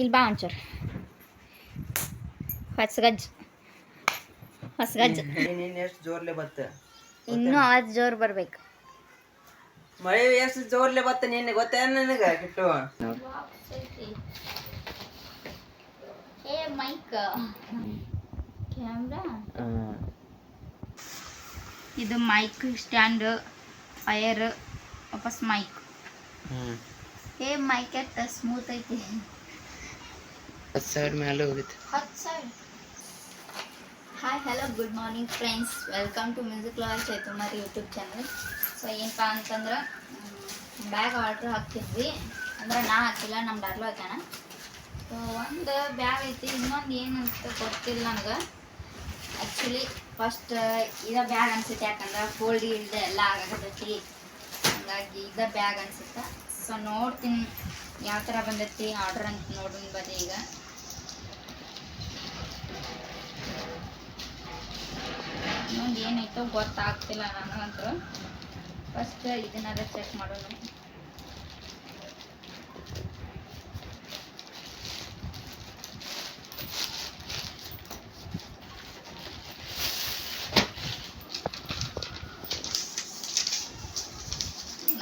ಇಲ್ಲಿ ಬಾ ಒಂಚೂರು ಹೊಸಗಜ್ಜ್ ಹೊಸಗಜ್ಜ್ ನೀನ್ ಎಷ್ಟು ಜೋರ್ಲೆ ಬತ್ತ? ಇನ್ನೂ ಆವಾಜ್ ಜೋರು ಬರ್ಬೇಕು. ಮಳೆ ಎಷ್ಟು ಜೋರ್ಲೆ ಬತ್ತ ನಿನ್ನೆ? ಗೊತ್ತೇನ ನನಗೆ ಕಿಟ್ಟು? ಏ ಮೈಕ್. ಕ್ಯಾಮ್ರಾ? ಇದು ಮೈಕ್ ಸ್ಟ್ಯಾಂಡ್ ಫೈರ್ ವಾಪಸ್ ಮೈಕ್. ಏ ಮೈಕ್ ಎತ್ತ ಸ್ಮೂತ್ ಐತಿ. ಹತ್ತು ಸಾವಿರ ಮೇಲೆ ಹೋಗುತ್ತೆ. Hi hello good morning friends welcome to music Lal Chaitumar YouTube channel so ಏನಪ್ಪ ಅಂತಂದ್ರೆ ಬ್ಯಾಗ್ ಆರ್ಡ್ರ್ ಹಾಕ್ತಿದ್ವಿ. ಅಂದ್ರೆ ನಾ ಹಾಕಿಲ್ಲ ನಮ್ಮ ಡಾರ್ಲು ಹಾಕ್ಯಾನ ಸೊ ಒಂದು ಬ್ಯಾಗ್ ಐತಿ, ಇನ್ನೊಂದು ಏನಂತ ಗೊತ್ತಿಲ್ಲ ನನಗೆ ಆ್ಯಕ್ಚುಲಿ ಫಸ್ಟ್ ಇದ ಬ್ಯಾಗ್ ಅನ್ಸುತ್ತೆ, ಯಾಕಂದ್ರೆ ಫೋಲ್ಡ್ ಇಲ್ದೆ ಎಲ್ಲ ಆಗಕತ್ತೈತಿ. ಹಂಗಾಗಿ ಇದ ಬ್ಯಾಗ್ ಅನ್ಸುತ್ತೆ. ಸೊ ನೋಡ್ತೀನಿ, ಯಾವ ಥರ ಬಂದೈತಿ ಆರ್ಡ್ರ್ ಅಂತ ನೋಡೋಣ ಬಂದೆ ಈಗ. ಇನ್ನೊಂದು ಏನೈತೋ ಗೊತ್ತಾಗ್ತಿಲ್ಲ ನನಗಂತೂ. ಫಸ್ಟ್ ಇದನ್ನಾರ ಚೆಕ್ ಮಾಡೋಣ.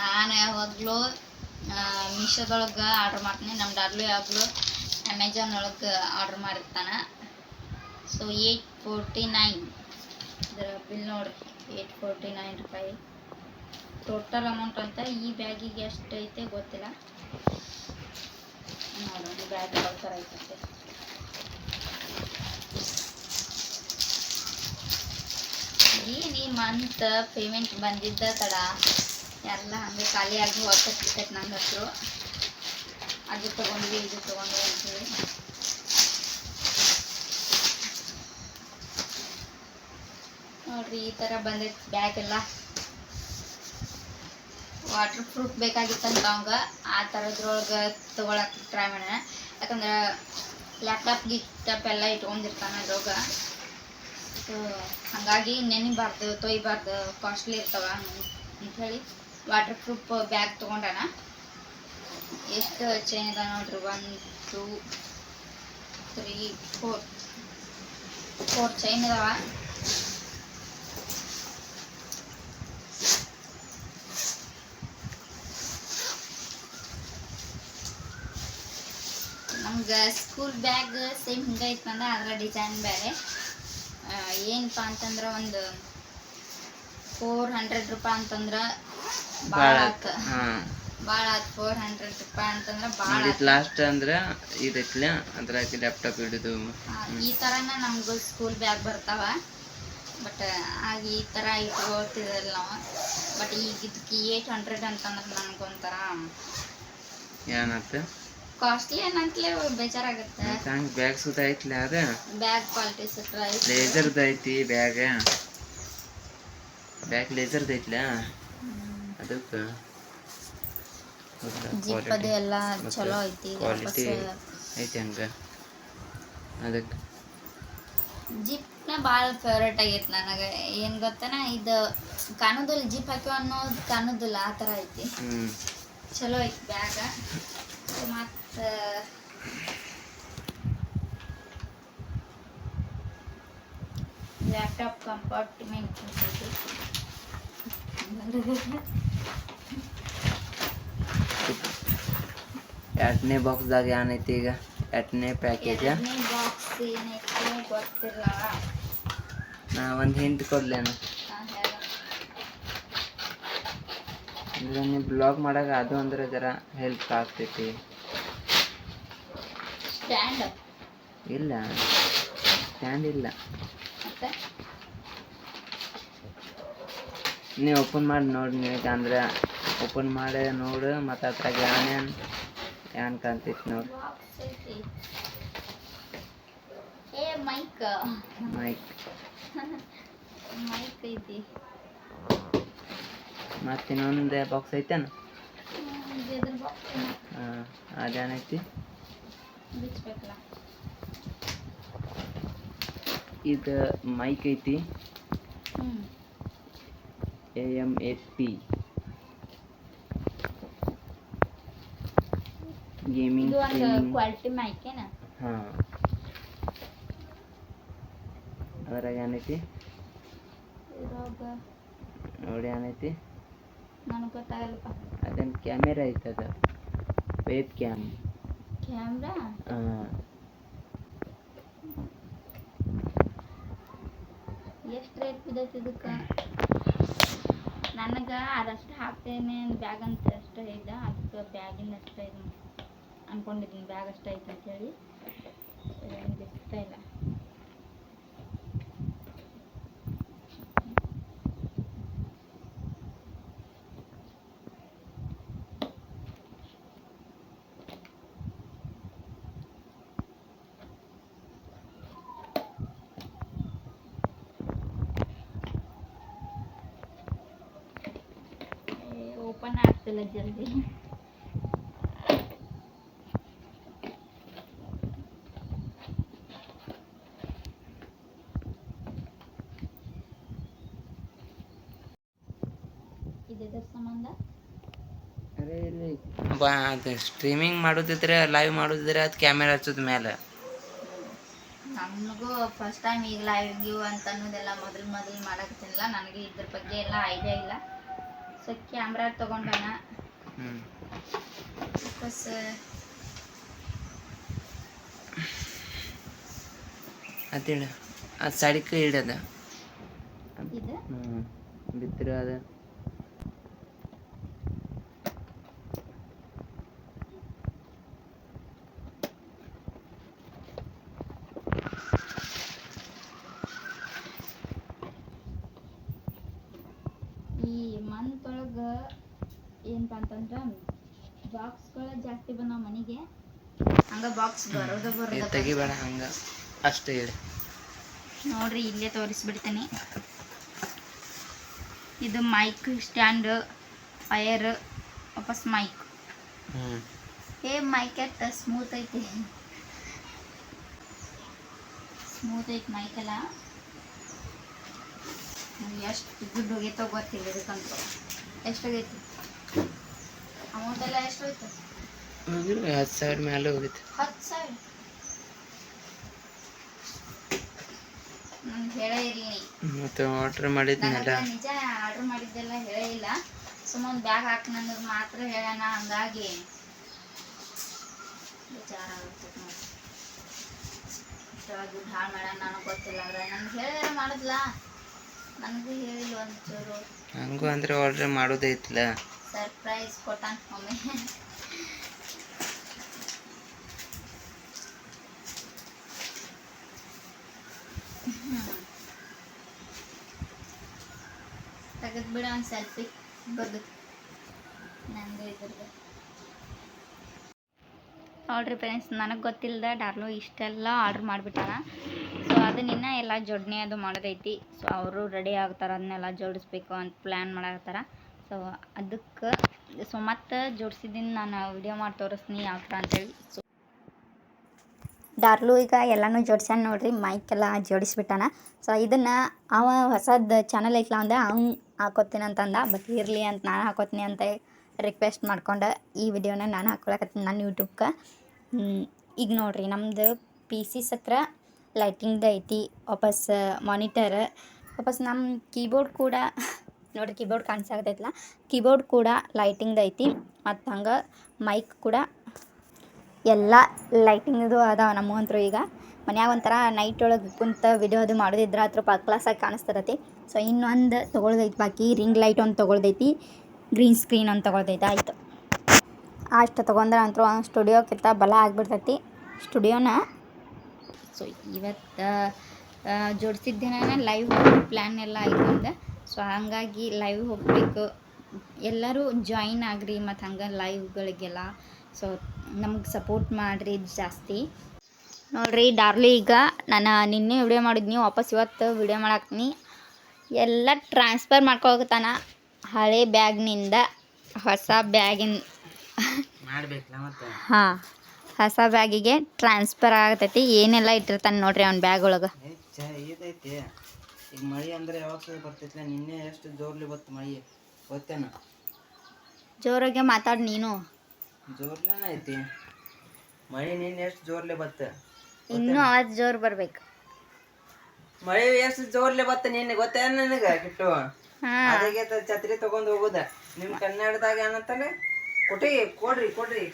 ನಾನು ಯಾವಾಗಲೂ ಮೀಶೋದೊಳಗೆ ಆರ್ಡ್ರ್ ಮಾಡ್ತೀನಿ. ನಮ್ಮ ಡಾರ್ಲು ಯಾವಾಗಲೂ ಅಮೆಜಾನ್ ಒಳಗೆ ಆರ್ಡ್ರ್ ಮಾಡಿರ್ತಾನೆ. ಸೊ ಏಯ್ಟ್ ಫೋರ್ಟಿ ನೈನ್ ಇದರ ಬಿಲ್ ನೋಡ್ರಿ ಏಯ್ಟ್ ಫೋರ್ಟಿ ನೈನ್ ರೂಪಾಯಿ. ಟೋಟಲ್ ಅಮೌಂಟ್ ಅಂತ ಈ ಬ್ಯಾಗಿಗೆ ಎಷ್ಟು ಐತೆ ಗೊತ್ತಿಲ್ಲ. ನೋಡೋಣ ಬ್ಯಾಗ್ ಯಾವ ಥರ ಐತೆ ಏನು ಈ ಮಂತ್ ಪೇಮೆಂಟ್ ಬಂದಿದ್ದ ತಡ? ಎಲ್ಲ ಹಂಗೆ ಖಾಲಿಯಾಗಿ ಹೋಗ್ತೈತೆ ನನ್ನ ಹತ್ರ. ಅದು ತೊಗೊಂಡ್ವಿ, ಇದು ತೊಗೊಂಡ್ವಿ ಅಂತೇಳಿ ನೋಡ್ರಿ, ಈ ಥರ ಬಂದೈತಿ ಬ್ಯಾಗ್ ಎಲ್ಲ. ವಾಟರ್ ಪ್ರೂಫ್ ಬೇಕಾಗಿತ್ತಂತ ಅವಂಗ. ಆ ಥರದ್ರೊಳಗೆ ತೊಗೊಳಕ್ಕೆ ಟ್ರೈ ಮಾಡೋಣ. ಯಾಕಂದ್ರೆ ಲ್ಯಾಪ್ಟಾಪ್ ಗಿಪ್ಟಾಪ್ ಎಲ್ಲ ಇಟ್ಕೊಂಡಿರ್ತಾನೆ ಅದ್ರೊಳಗೆ. ಸೊ ಹಾಗಾಗಿ ನೆನಿಬಾರ್ದು ತೊಯ್ಬಾರ್ದು ಕಾಸ್ಟ್ಲಿ ಇರ್ತಾವ ಅಂಥೇಳಿ ವಾಟರ್ ಪ್ರೂಫ್ ಬ್ಯಾಗ್ ತೊಗೊಂಡಾನ. ಎಷ್ಟು ಚೈನ್ ಅದ ನೋಡ್ರಿ one two three four four chain ಅದಾವ. ನಮ್ಗೆ ಸ್ಕೂಲ್ ಬ್ಯಾಗ್ ಸೇಮ್ ಹಿಂಗೆ ಇತ್ತಂದ್ರೆ ಅದರ ಡಿಸೈನ್ ಬೇರೆ. ಏನಪ್ಪ ಅಂತಂದ್ರೆ ಒಂದು ಫೋರ್ ಹಂಡ್ರೆಡ್ ರೂಪಾಯಿ ಅಂತಂದ್ರೆ ಭಾಳ ಆತು. ಭಾಳ ಆತು ಫೋರ್ ಹಂಡ್ರೆಡ್ ರೂಪಾಯಿ ಅಂತಂದ್ರೆ ಭಾಳ ಲಾಸ್ಟ್ ಅಂದ್ರೆ ಇದೈತ್ಲೆ ಅದ್ರ ಲ್ಯಾಪ್ಟಾಪ್ ಹಿಡಿದು. ಈ ಥರನ ನಮ್ಗೆ ಸ್ಕೂಲ್ ಬ್ಯಾಗ್ ಬರ್ತಾವ. ಬಟ್ ಆಗ ಈ ಥರ ಇಟ್ಕೊಳ್ತಿದ್ರಲ್ಲ ನಾವು. ಬಟ್ ಈಗ ಇದಕ್ಕೆ ಏಯ್ಟ್ ಹಂಡ್ರೆಡ್ ಅಂತಂದ್ರೆ ನನಗೊಂಥರ ಏನಾತ? ಕಾಸ್ಟ್ಲಿ ಏನಂತಲೇ ಬೇಜಾರಾಗುತ್ತೆ. ಹಂಗೆ ಬ್ಯಾಗ್ ಸುತ್ತ ಐತ್ಲ ಅದ. ಬ್ಯಾಗ್ ಕ್ವಾಲಿಟಿ ಸುಟ್ರ ಲೇಸರ್ದ ಐತಿ ಬ್ಯಾಗ್ ಬ್ಯಾಗ್ ಲೇಸರ್ದ ಐತ್ಲ? ಅದಕ್ಕೆ ಜಿಪ್ ಅದು ಎಲ್ಲ ಚಲೋ ಐತಿ ಕ್ವಾಲಿಟಿ ಐತಿ ಹಂಗ. ಅದಕ್ಕೆ. ಜಿಪ್ನ ಭಾಳ ಫೇವ್ರೇಟ್ ಆಗೈತೆ ನನಗೆ. ಏನ್ ಗೊತ್ತನ? ಇದು ಕಾಣೋದಿಲ್ಲ ಜಿಪ್ ಹಾಕಿವ ಅನ್ನೋದು ಕಾಣೋದಿಲ್ಲ ಆ ಥರ ಐತಿ. ಚಲೋ ಐತಿ ಬ್ಯಾಗ ಮತ್ತು ಲ್ಯಾಪ್ಟಾಪ್ ಕಂಪಾರ್ಟ್ಮೆಂಟ್ ಎರಡನೇ ಬಾಕ್ಸ್ದಾಗ ಏನೈತಿ ಈಗ ಎರಡನೇ ಪ್ಯಾಕೇಜ ಎರಡನೇ ಬಾಕ್ಸ್ ಏನೈತಿ ಗೊತ್ತಿಲ್ಲ ನಾ ಒಂದು ಹಿಂಟ್ ಕೊಡ್ಲೇನು ನಾ ಹೇಳ ಅಂದ್ರೆ ನೀವು ಬ್ಲಾಗ್ ಮಾಡಾಗ ಅದು ಅಂದ್ರೆ ಜರ ಹೆಲ್ಪ್ ಆಗ್ತೈತಿ ಸ್ಟ್ಯಾಂಡ್ ಇಲ್ಲ. ಸ್ಟ್ಯಾಂಡ್ ಇಲ್ಲ. ಮತ್ತೆ? ನೀವು ಓಪನ್ ಮಾಡಿ ನೋಡಿ ನೀವು ಅಂದ್ರೆ. ಓಪನ್ ಮಾಡಿ ನೋಡು ಮತ್ತು ಅದ್ರಾಗ ಏನೇನು ಏನ್ ಕಾಣ್ತೈತಿ ನೋಡಿ. ಮೈಕ್. ಮೈಕ್. ಮೈಕ್ ಐತಿ. ಮತ್ತೆ ಇನ್ನೊಂದು ಬಾಕ್ಸ್ ಐತೇನು? ಹಾಂ ಅದೇನೈತಿ ಬಿಚ್ಬೇಕಲ್ಲ. ಇದು ಮೈಕ್ ಐತಿ. A M A P gaming quality ಮೈಕೇನ ಹಾಂ. ಅದ್ರಾಗ ಏನೈತಿ? ನೋಡಿ ಏನೈತಿ? ನನಗೆ ಗೊತ್ತಾಗಲ್ಲಪ್ಪ. ಅದೇನು ಕ್ಯಾಮೆರಾ ಐತದ ವೇಬ್ ಕ್ಯಾಮ್ ಎಷ್ಟು ರೇಟ್ ಬಿದ್ದೈತಿ ಇದಕ್ಕೆ ನನಗೆ ಅದಷ್ಟು ಹಾಕ್ತೇನೆ ಬ್ಯಾಗ್ ಅಂತ ಅಷ್ಟು ಇದ್ದ ಅದಕ್ಕೆ ಬ್ಯಾಗಿಂದ ಅಷ್ಟು ಇದು ಅನ್ಕೊಂಡಿದ್ದೀನಿ ಬ್ಯಾಗ್ ಅಷ್ಟು ಐತೆ ಅಂತೇಳಿ ಏನು ಬಿಡ್ತಾ ಇಲ್ಲ ಓಪನ್ ಆಗ್ತಿಲ್ಲ ಜಲ್ದಿ ಇದ್ರ ಸಂಬಂಧ ಅರೆ ಇಲ್ಲಿ ಬಾ ಅದು ಸ್ಟ್ರೀಮಿಂಗ್ ಮಾಡೋದಿದ್ರೆ ಲೈವ್ ಮಾಡೋದಿದ್ರೆ ಅದು ಕ್ಯಾಮೆರಾ ಹಚ್ಚೋದ್ ಮೇಲೆ ನಮಗೂ ಫಸ್ಟ್ ಟೈಮ್ ಈಗ ಲೈವ್ ಗಿವ್ ಅಂತ ಅನ್ನೋದೆಲ್ಲ ಮೊದಲು ಮೊದಲು ಮಾಡಕ್ತಿಲ್ಲ ನನಗೆ ಇದ್ರ ಬಗ್ಗೆ ಎಲ್ಲ ಐಡಿಯಾ ಇಲ್ಲ. ಸೊ ಕ್ಯಾಮ್ರಾ ತೊಗೊಂಡಣ ಹ್ಞೂ ವಾಪಸ್ ಅದೇಳ ಅದು ಸಡಿಕೆ ಇಡದ ಬಿತ್ತರೆ ಅದ. ಈ ಮಂತ್ ಏನಪ್ಪ ಅಂತಂದ್ರೆ ಬಾಕ್ಸ್ಗಳ ಜಾಸ್ತಿ ಬಂದಾವ ಮನೆಗೆ. ಹಂಗ ಬಾಕ್ಸ್ ಬರೋದ ಬರೋದ ತೆಗಿಬೇಡ ಹಂಗ. ಅಷ್ಟೇ ಹೇಳಿ. ನೋಡ್ರಿ ಇಲ್ಲೇ ತೋರಿಸ್ಬಿಡ್ತೀನಿ. ಇದು ಮೈಕ್ ಸ್ಟ್ಯಾಂಡ್ ಫೈರ್ ವಾಪಸ್ ಮೈಕ್ ಏ ಮೈಕ್ ಎತ್ತ? ಸ್ಮೂತ್ ಐತಿ. ಸ್ಮೂತ್ ಐತಿ ಮೈಕ್ ಎಲ್ಲ. ಎಷ್ಟು ದುಡ್ಡು ಹೋಗೈತೋ ಗೊತ್ತಿಲ್ಲ ಇದಕ್ಕಂತೂ. ಎಷ್ಟಾಗೈತಿ? ಅಮೌಂಟ್ ಎಲ್ಲ ಎಷ್ಟು ಅಂದ್ರೆ ಹೋಗಿಲ್ಲ ಹತ್ತು ಸಾವಿರ ಮೇಲೆ ಹೋಗಿತ್ತು. ಹತ್ತು ಸಾವಿರ? ಹೇಳೇ ಇರಲಿ. ಮತ್ತು ಆರ್ಡ್ರ್ ಮಾಡಿದ್ನಲ್ಲ. ನಿಜ ಆರ್ಡರ್ ಮಾಡಿದ್ದೆಲ್ಲ ಹೇಳೇ ಇಲ್ಲ. ಸುಮ್ಮನೆ ಬ್ಯಾಗ್ ಹಾಕಿ ನನಗೆ ಮಾತ್ರ ಹೇಳೋಣ ಹಂಗಾಗಿ ವಿಚಾರ ಆಗುತ್ತೆ ನೋಡಿ. ಇಷ್ಟೊಳಗೆ ದುಡ್ಡು ಹಾಳು ಮಾಡೋಣ ನನಗೆ ಗೊತ್ತಿಲ್ಲ ಅಂದ್ರೆ ನನಗೆ ಹೇಳಿದ್ರೆ ಮಾಡಿದ್ಲ? ನನಗೂ ಹೇಳಿಲ್ಲ ಒಂಚೂರು? ಹಂಗೂ ಅಂದ್ರೆ ಆರ್ಡ್ರ್ ಇತ್ತಲ್ಲ. ಸರ್ಪ್ರೈಸ್ ಕೊಟ್ಟಾನ ಮಮ್ಮಿ. ತೆಗೆದು ಬಿಡ ಒಂದು ಸೆಲ್ಫಿ ಬರ್ದು ನಂದು ಇದ್ರದ್ದು. ನೋಡ್ರಿ ಫ್ರೆಂಡ್ಸ್ ನನಗೆ ಗೊತ್ತಿಲ್ಲದ ಡಾರ್ಲು ಇಷ್ಟೆಲ್ಲ ಆರ್ಡ್ರ್ ಮಾಡಿಬಿಟ್ಟಾನ. ಅದನ್ನಿನ್ನ ಎಲ್ಲ ಜೋಡಣೆ ಅದು ಮಾಡೋದೈತಿ. ಸೊ ಅವರು ರೆಡಿ ಆಗ್ತಾರೆ, ಅದನ್ನೆಲ್ಲ ಜೋಡಿಸ್ಬೇಕು ಅಂತ ಪ್ಲ್ಯಾನ್ ಮಾಡಾಕತ್ತಾರ. ಸೊ ಅದಕ್ಕೆ ಸೊ ಮತ್ತೆ ಜೋಡಿಸಿದ್ದೀನಿ ನಾನು ವಿಡಿಯೋ ಮಾಡಿ ತೋರಿಸ್ತೀನಿ ಯಾವ ಥರ ಅಂತೇಳಿ ಸೊ ಡಾರ್ಲು ಈಗ ಎಲ್ಲನೂ ಜೋಡಿಸ್ಯಾನ ನೋಡ್ರಿ ಮೈಕ್ ಎಲ್ಲ ಜೋಡಿಸ್ಬಿಟ್ಟಾನ. ಸೊ ಇದನ್ನು ಅವ ಹೊಸದು ಚಾನಲ್ ಐತ್ಲ ಅಂದ ಅವ್ನು ಹಾಕೋತೀನಿ ಅಂತಂದ ಬಟ್ ಇರಲಿ ಅಂತ ನಾನು ಹಾಕೋತೀನಿ ಅಂತ ರಿಕ್ವೆಸ್ಟ್ ಮಾಡ್ಕೊಂಡು ಈ ವಿಡಿಯೋನ ನಾನು ಹಾಕೊಳಕತ್ತೀನಿ, ನನ್ನ ಯೂಟ್ಯೂಬ್ಗೆ ಈಗ ನೋಡ್ರಿ ನಮ್ಮದು ಪಿ ಸಿ ಹತ್ರ ಲೈಟಿಂಗ್ದು ಐತಿ, ವಾಪಸ್ ಮಾನಿಟರ್ ವಾಪಸ್ ನಮ್ಮ ಕೀಬೋರ್ಡ್ ಕೂಡ, ನೋಡಿರಿ ಕೀಬೋರ್ಡ್ ಕಾಣಿಸಾಕತೈತಲ್ಲ ಕೀಬೋರ್ಡ್ ಕೂಡ ಲೈಟಿಂಗ್ದು ಐತಿ, ಮತ್ತು ಹಂಗೆ ಮೈಕ್ ಕೂಡ ಎಲ್ಲ ಲೈಟಿಂಗ್ದು ಅದಾವ ನಮ್ಮಂತ್ರು ಈಗ. ಮನ್ಯಾಗ ಒಂಥರ ನೈಟ್ ಒಳಗೆ ಕುಂತ ವಿಡಿಯೋ ಅದು ಮಾಡೋದಿದ್ರೆ ಹತ್ರ ಪ ಕ್ಲಾಸಾಗಿ ಕಾಣಿಸ್ತದತಿ ಸೊ ಇನ್ನೊಂದು ತೊಗೊಳ್ದೈತಿ, ಬಾಕಿ ರಿಂಗ್ ಲೈಟ್ ಒಂದು ತೊಗೊಳ್ದೈತಿ ಗ್ರೀನ್ ಸ್ಕ್ರೀನ್ ಒಂದು ತೊಗೊಳ್ದೈತೆ, ಆಯಿತು. ಅಷ್ಟು ತೊಗೊಂಡ್ರೆ ಅಂತೂ ಸ್ಟುಡಿಯೋಕ್ಕಿಂತ ಬಲ ಆಗಿಬಿಡ್ತೈತಿ. ಸ್ಟುಡಿಯೋನ ಸೊ ಇವತ್ತು ಜೋಡಿಸಿದ್ದೇನೆ ಲೈವ್ ಪ್ಲ್ಯಾನ್ ಎಲ್ಲ ಆಯ್ತು ಸೊ ಹಾಗಾಗಿ ಲೈವ್ ಹೋಗಬೇಕು. ಎಲ್ಲರೂ ಜಾಯಿನ್ ಆಗ್ರಿ ಮತ್ತು ಹಂಗೆ ಲೈವ್ಗಳಿಗೆಲ್ಲ ಸೊ ನಮಗೆ ಸಪೋರ್ಟ್ ಮಾಡಿರಿ ಜಾಸ್ತಿ. ನೋಡ್ರಿ ಡಾರ್ಲಿ ಈಗ ನಾನು ನಿನ್ನೆ ವಿಡಿಯೋ ಮಾಡಿದ್ನಿ ವಾಪಸ್ ಇವತ್ತು ವಿಡಿಯೋ ಮಾಡಾಕ್ತೀನಿ. ಎಲ್ಲ ಟ್ರಾನ್ಸ್ಫರ್ ಮಾಡ್ಕೊಳಕತ್ತಾನ ಹಳೆ ಬ್ಯಾಗ್ನಿಂದ ಹೊಸ ಬ್ಯಾಗಿನ ಹಾಂ. ಹೊಸ ಬ್ಯಾಗಿಗೆ ಟ್ರಾನ್ಸ್ಫರ್ ಆಗತೈತಿ. ಏನೆಲ್ಲ ಇಟ್ಟಿರ್ತಾನೆ ನೋಡ್ರಿ ಅವ್ನ ಬ್ಯಾಗ್ ಒಳಗೆ. ಇದೈತಿ. ಈಗ ಮಳಿ ಅಂದ್ರೆ ಯಾವಾಗ ಬರ್ತೈತಿ ನಿನ್ನೆ ಎಷ್ಟು ಜೋರ್ಲಿ ಬತ್ತು ಮಳಿ ಗೊತ್ತೇನ? ಜೋರಾಗೆ ಮಾತಾಡ್ ನೀನು. ಜೋರ್ಲೇನ ಐತಿ? ಮಳಿ ನಿನ್ನ ಎಷ್ಟು ಜೋರ್ಲಿ ಬತ್ತ ಇನ್ನೂ ಅವತ್ತು ಜೋರ್ ಬರ್ಬೇಕು. ಮಳಿ ಎಷ್ಟು ಜೋರ್ಲಿ ಬತ್ತ ನಿನ್ನೆ ಗೊತ್ತೇನ ನನಗ ಕಿಟ್ಟು ಅದಕ್ಕೆ ಛತ್ರಿ ತಗೊಂಡ್ ಹೋಗುದ. ನಿಮ್ ಕನ್ನಡದಾಗ ಏನಂತಾನೆ ಕೊಟ್ರಿ ಕೊಡ್ರಿ ಕೊಡ್ರಿ.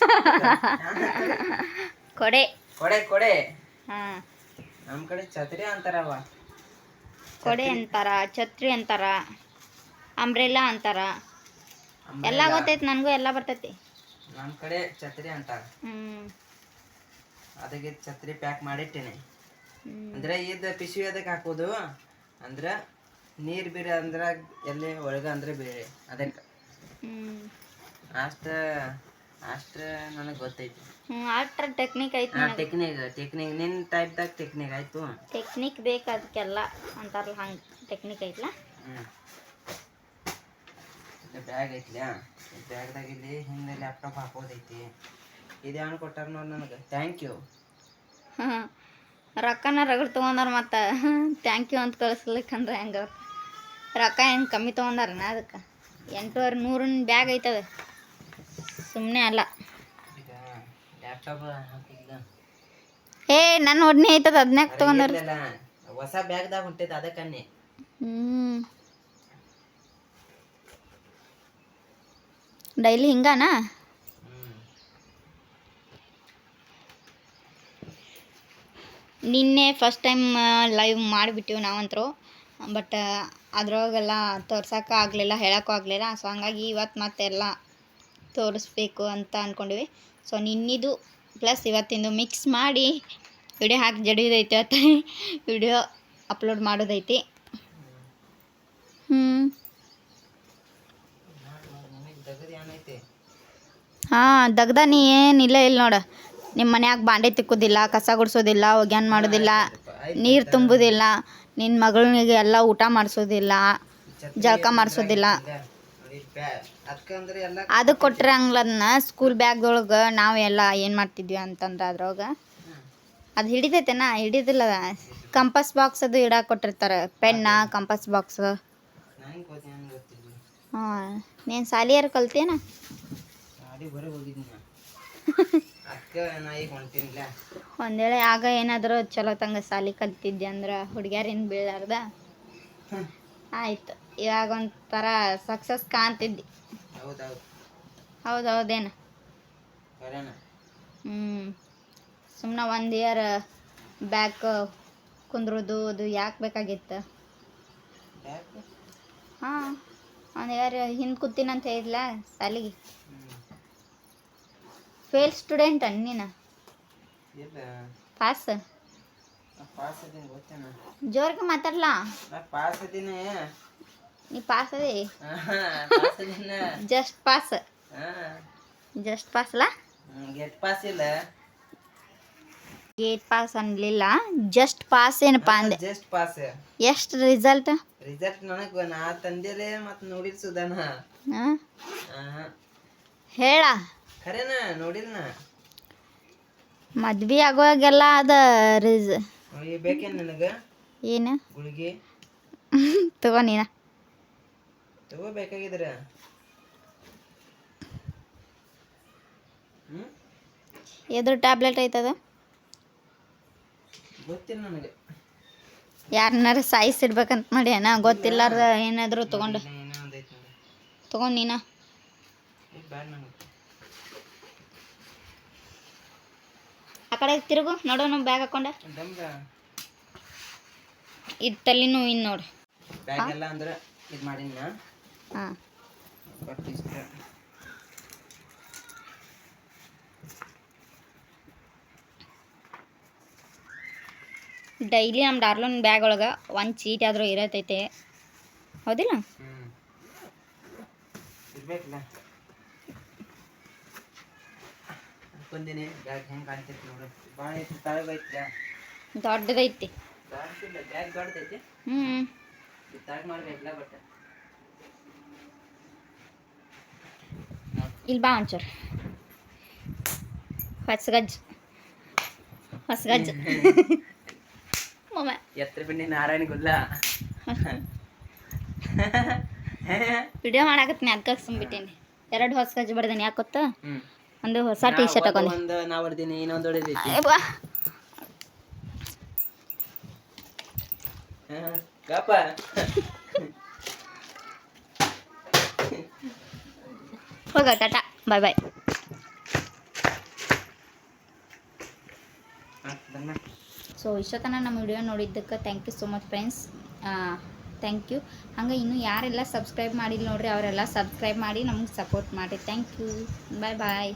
ಕೊಡೆ. ಕೊಡೆ ಕೊಡೆ. ಹಾ. ನಮ್ಮ ಕಡೆ ಛತ್ರಿ ಅಂತಾರವ ಕೊಡೆ ಅಂತಾರ ಛತ್ರಿ ಅಂತಾರ ಅಂಬ್ರೆಲ್ಲಾ ಅಂತಾರ. ಎಲ್ಲ ಗೊತ್ತೈತಿ ನನಗೂ ಎಲ್ಲ ಬರ್ತೈತಿ. ನಮ್ಮ ಕಡೆ ಛತ್ರಿ ಅಂತಾರ. ಅದಕ್ಕೆ ಛತ್ರಿ ಪ್ಯಾಕ್ ಮಾಡಿಟ್ಟೇನೆ. ಅಂದ್ರೆ ಇದ್ ಪಿಶವಿ ಅದಕ್ಕೆ ಹಾಕೋದು. ಅಂದ್ರೆ ನೀರ್ ಬೀರ ಅಂದ್ರೆ ಎಲ್ಲಿ ಒಳಗ ಅಂದ್ರೆ ಬೇರೆ ಅದಕ್ಕೆ. ಹ್ಮ್. ಅಷ್ಟ ಅಷ್ಟ ನನಗೆ ಗೊತ್ತೈತಿ. ಹ್ಮ್ ಅಷ್ಟ್ರ ಟೆಕ್ನಿಕ್ ಐತಿ ಟೆಕ್ನಿಕ್ ಟೆಕ್ನಿಕ್ ನಿನ್ನ ಟೈಪ್ದಾಗ ಟೆಕ್ನಿಕ್ ಆಯಿತು. ಟೆಕ್ನಿಕ್ ಬೇಕು ಅದಕ್ಕೆಲ್ಲ ಅಂತಾರಲ್ಲ ಹಂಗೆ ಟೆಕ್ನಿಕ್ ಐತ್ಲ? ಹ್ಞೂ ಬ್ಯಾಗ್ ಐತ್ಲ್ಯಾ ಬ್ಯಾಗ್ದಾಗ ಇಲ್ಲಿ ಹಿಂದೆ ಲ್ಯಾಪ್ಟಾಪ್ ಹಾಕೋದೈತಿ. ಇದು ಯಾವನು ಕೊಟ್ಟಾರ ನೋಡಿ ನನಗೆ. ಥ್ಯಾಂಕ್ ಯು ಹಾಂ ರೊಕ್ಕನ ರಗಡ್ ತೊಗೊಂಡಾರ ಮತ್ತು ಥ್ಯಾಂಕ್ ಯು ಅಂತ ಕಳಿಸ್ಲಿಕ್ಕಂದ್ರೆ ಹೆಂಗೆ ರೊಕ್ಕ ಹೆಂಗೆ ಕಮ್ಮಿ ತೊಗೊಂಡಾರನ ಅದಕ್ಕೆ? ಎಂಟೂವರೆ ನೂರಿನ ಬ್ಯಾಗ್ ಐತದ. ಸುಮ್ಮನೆ ಅಲ್ಲ. ಏ ನನ್ನ ಒಡ್ನೆ ಐತದ ಅದನ್ಯಾಕ ತೊಗೊಂಡಾರ. ಹೊಸ ಬ್ಯಾಗ್ದಾಗ ಹೊಂಟೈತೆ ಅದಕ್ಕನ್ನಿ ಹ್ಞೂ ಡೈಲಿ ಹಿಂಗಾನಾ? ನಿನ್ನೆ ಫಸ್ಟ್ ಟೈಮ್ ಲೈವ್ ಮಾಡಿಬಿಟ್ಟಿವಿ ನಾವಂತರು. ಬಟ್ ಅದ್ರೊಳಗೆಲ್ಲ ತೋರ್ಸೋಕೆ ಆಗಲಿಲ್ಲ ಹೇಳೋಕ್ಕೂ ಆಗಲಿಲ್ಲ. ಸೊ ಹಂಗಾಗಿ ಇವತ್ತು ಮತ್ತೆಲ್ಲ ತೋರಿಸ್ಬೇಕು ಅಂತ ಅಂದ್ಕೊಂಡಿವಿ ಸೊ ನಿನ್ನಿದು ಪ್ಲಸ್ ಇವತ್ತಿಂದು ಮಿಕ್ಸ್ ಮಾಡಿ ವಿಡಿಯೋ ಹಾಕಿ ಜಡಿಯೋದೈತೆ ಅಂತ ವಿಡಿಯೋ ಅಪ್ಲೋಡ್ ಮಾಡೋದೈತಿ. ಹ್ಞೂ ಹಾಂ ದಗ್ದ ನೀ ಏನಿಲ್ಲ ಇಲ್ಲ ನೋಡು. ನಿಮ್ಮ ಮನ್ಯಾಗ ಬಾಂಡೆ ತಿಕ್ಕೋದಿಲ್ಲ, ಕಸ ಗುಡಿಸೋದಿಲ್ಲ, ಒಗ್ಯಾನ್ ಮಾಡೋದಿಲ್ಲ, ನೀರು ತುಂಬೋದಿಲ್ಲ ನಿನ್ನ ಮಗಳಿಗೆ ಎಲ್ಲ ಊಟ ಮಾಡಿಸೋದಿಲ್ಲ, ಜಳಕ ಮಾಡಿಸೋದಿಲ್ಲ. ಅದು ಕೊಟ್ಟಿರಂಗಿಲ್ಲ ಅದನ್ನ ಸ್ಕೂಲ್ ಬ್ಯಾಗ್ದೊಳಗೆ ನಾವು ಎಲ್ಲ ಏನು ಮಾಡ್ತಿದ್ವಿ ಅಂತಂದ್ರೆ ಅದ್ರೊಳಗೆ ಅದು ಹಿಡಿತೈತೆನಾ? ಹಿಡಿದಿಲ್ಲ ಕಂಪಸ್ ಬಾಕ್ಸ್ ಅದು ಇಡಾಕ್ ಕೊಟ್ಟಿರ್ತಾರೆ. ಪೆನ್ನ ಕಂಪಸ್ ಬಾಕ್ಸ್ ಹಾಂ ನೀನು ಸಾಲಿಯಾರು ಕಲ್ತೇನ ಒಂದೇಳೆ ಆಗ ಏನಾದರೂ ಚಲೋ ತಂಗ ಸಾಲಿ ಕಲ್ತಿದ್ದೆ ಅಂದ್ರೆ ಹುಡುಗ್ಯಾರೇನು ಬೀಳಾರ್ದ? ಆಯ್ತು. ಇವಾಗ ಒಂಥರ ಸಕ್ಸಸ್ ಕಾಣ್ತಿದ್ದಿ. ಹೌದೌದು. ಹೌದು ಹೌದೇನು ಕರೆನ ಹ್ಞೂ ಸುಮ್ಮನೆ ಒಂದು ಇಯರ್ ಬ್ಯಾಕ್ ಕುಂದ್ರೋದು ಅದು ಯಾಕೆ ಬೇಕಾಗಿತ್ತು? ಹಾ ಹಾಂ ಒಂದು ಇಯರ್ ಹಿಂದೆ ಕೂತೀನಂತ ಹೇಳಿದ್ಲ ಸಾಲಿಗೆ. ಫೇಲ್ ಸ್ಟೂಡೆಂಟ್ ನೀನು? ಇಲ್ಲ. ಪಾಸ್ ಪಾಸ್ ಗೊತ್ತೇನ? ಜೋರ್ಗೆ ಮಾತಾಡ್ಲಾ? ನಾ ಪಾಸ್ ಇದೀನಿ ನೀ ಪಾಸ್ ಅದೇ? ಪಾಸ್ ಜಸ್ಟ್ ಪಾಸ್ ಜಸ್ಟ್ ಪಾಸ್ಲಾ ಗೆಟ್ ಪಾಸ್ ಇಲ್ಲ. ಗೇಟ್ ಪಾಸ್ ಅನ್ಲಿಲ್ಲ. ಜಸ್ಟ್ ಪಾಸ್ ಏನಪ್ಪ ಅಂದೆ? ಜಸ್ಟ್ ಪಾಸ್ ಎಷ್ಟು ರಿಸಲ್ಟ್ ರಿಸಲ್ಟ್ ನನಗೆ ನಾ ತಂದೆಲೆ ಮತ್ ನೋಡಿಲ್ ಸುಧಾನ. ಹೇಳ. ಖರೇನ ನೋಡಿಲ್ ನಾ ಮದ್ವೆ ಆಗುವಾಗೆಲ್ಲ ಅದ ರಿಸ್ ಬೇಕೇನ್ ನಿನಗ? ಏನು? ಗುಳಿಗೆ? ತಗೋ ನೀನ. ತಗೋಬೇಕಾಗಿದ್ರ ಹ್ಮ್? ಎದ್ರ ಟ್ಯಾಬ್ಲೆಟ್ ಐತದ? ಗೊತ್ತಿಲ್ಲ ನನಗೆ. ಯಾರನ್ನಾರ ಸಾಯಿಸಿರ್ಬೇಕಂತ ಮಾಡಿ ಏನ ಗೊತ್ತಿಲ್ಲಾರ್ದ ಏನಾದರೂ ತಗೊಂಡು. ಏನೋ ಒಂದೈತಿ ನೋಡಿ. ತಗೊಂಡು ನೀನ. ಇದು ಬ್ಯಾಡ ನನಗೆ. ಆ ಕಡೆ ತಿರುಗು ನೋಡೋಣ ಬ್ಯಾಗ್ ಹಾಕೊಂಡ. ದಮ್ಗ ಇದು ತಲೆ ಇನ್ನು ನೋಡು. ಬ್ಯಾಗ್ ಎಲ್ಲ ಅಂದ್ರೆ ಇದು ಮಾಡೀನಿ ನಾ ಹಾಂ. ಡೈಲಿ ನಮ್ಮ ಡಾರ್ಲೋನ್ ಬ್ಯಾಗ್ ಒಳಗೆ ಒಂದು ಚೀಟಿ ಆದರೂ ಇರತೈತೆ. ಹೌದಿಲ್ಲ? ಹ್ಮ್. ಇರ್ಬೇಕಲ್ಲ ಅನ್ಕೊಂದಿನಿ ಬ್ಯಾಗ್ ಹೆಂಗೆ ಕಾಣ್ತೈತಿ ನೋಡು ಭಾಳ ಐತಿ ತಳಗ ಐತ್ಲ ದೊಡ್ಡದೈತಿ ದೊಡ್ಡದಿಲ್ಲ ಬ್ಯಾಗ್ ದೊಡ್ಡದೈತಿ ಹ್ಞೂ ಇದು ತಳಗ ಮಾಡ್ಬೇಕಲ್ಲ ಬಟ್ ಇಲ್ಲಿ ಬಾ ಒಂಚೂರು. ಹೊಸಗಜ್ಜು. ಹೊಸಗಜ್ಜು. ಎತ್ತರ ಬಿಂಡಿ ನಾರಾಯಣ ಗುಲ್ಲ ವಿಡಿಯೋ ಮಾಡಾಕತ್ತೀನಿ ಅದಕ್ಕೆ ಸುಮ್ಬಿಟ್ಟೀನಿ ಎರಡು ಹೊಸಗಜ್ಜು ಬಡ್ದೇನಿ ಯಾಕೆ ಗೊತ್ತಾ? ಹ್ಮ್. ಒಂದು ಹೊಸ ಟೀ ಶರ್ಟ್ ಹಾಕೊಂಡು ಒಂದು ನಾ ಹೊಡ್ದೀನಿ ಇನ್ನೊಂದು ಅಯ್ಯವ್ವ. ಗಪ್ಪ. ಹೋಗ ಟಾಟಾ. ಬಾಯ್ ಬಾಯ್ ಸೊ ಇಷ್ಟೊತ್ತನ ನಮ್ಮ ವಿಡಿಯೋ ನೋಡಿದ್ದಕ್ಕೆ thank you so much friends thank you ಹಂಗೆ ಇನ್ನೂ ಯಾರೆಲ್ಲ ಸಬ್ಸ್ಕ್ರೈಬ್ ಮಾಡಿಲ್ಲ ನೋಡ್ರಿ ಅವರೆಲ್ಲ ಸಬ್ಸ್ಕ್ರೈಬ್ ಮಾಡಿ ನಮ್ಗೆ ಸಪೋರ್ಟ್ ಮಾಡಿರಿ ಥ್ಯಾಂಕ್ ಯು ಬಾಯ್ ಬಾಯ್